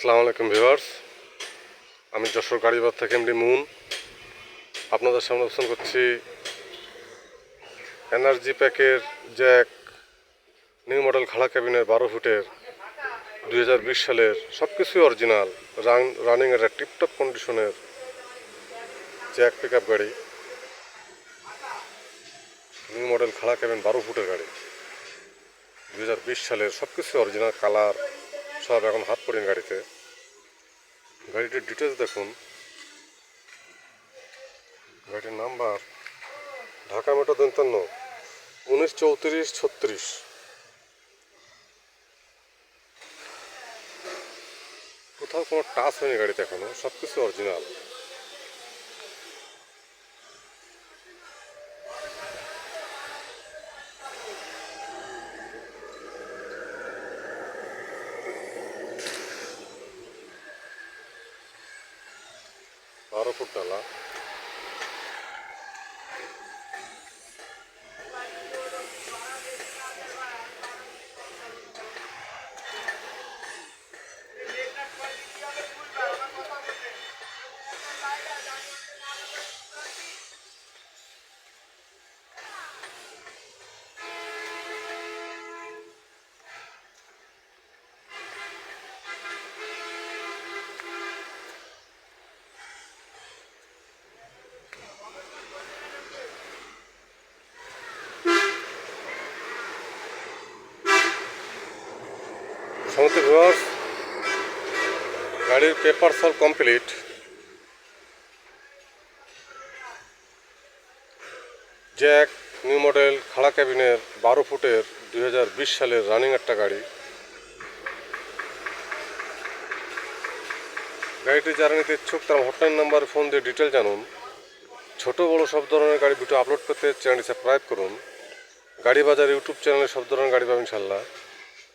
আসসালামু আলাইকুম ভিউয়ার্স। আমি যশোর গাড়িবাদ থেকে এমডি মুন। আপনাদের সামনে অবস্থান করছি এনার্জি প্যাকের জ্যাক নিউ মডেল খাড়া ক্যাবিনের বারো ফুটের দু হাজার বিশ সালের সব কিছুই অরিজিনাল, রান, রানিংয়ের টিপটপ কন্ডিশনের জ্যাক পিক গাড়ি। নিউ মডেল খাড়া ক্যাবিন বারো ফুটের গাড়ি। দু হাজার বিশ সালের সব কিছু অরিজিনাল কালার সব এখন হাত পড়েন গাড়িতে। গাড়িটির ডিটেলস দেখুন। গাড়িটির নাম্বার ঢাকা মেট্রো দন্তান্ন, উনিশ চৌত্রিশ ছত্রিশ। কোথাও কোনো টাচ হয়নি গাড়িতে এখনও সব কিছু অরিজিনাল বারো ফুট সমস্ত ভিউয়ার্স গাড়ির পেপার সব কমপ্লিট জ্যাক নিউ মডেল খাড়া ক্যাবিনের বারো ফুটের, দুই হাজার বিশ সালের রানিং একটা গাড়ি। গাড়িটি যারা নিতে ইচ্ছুক তারা হটলাইন নাম্বার ফোন দিয়ে ডিটেল জানুন। ছোট বড় সব ধরনের গাড়ি ভিডিও আপলোড করতে চ্যানেলটি সাবস্ক্রাইব করুন। গাড়ি বাজার ইউটিউব চ্যানেলে সব ধরনের গাড়ি পাবেন ইনশাল্লাহ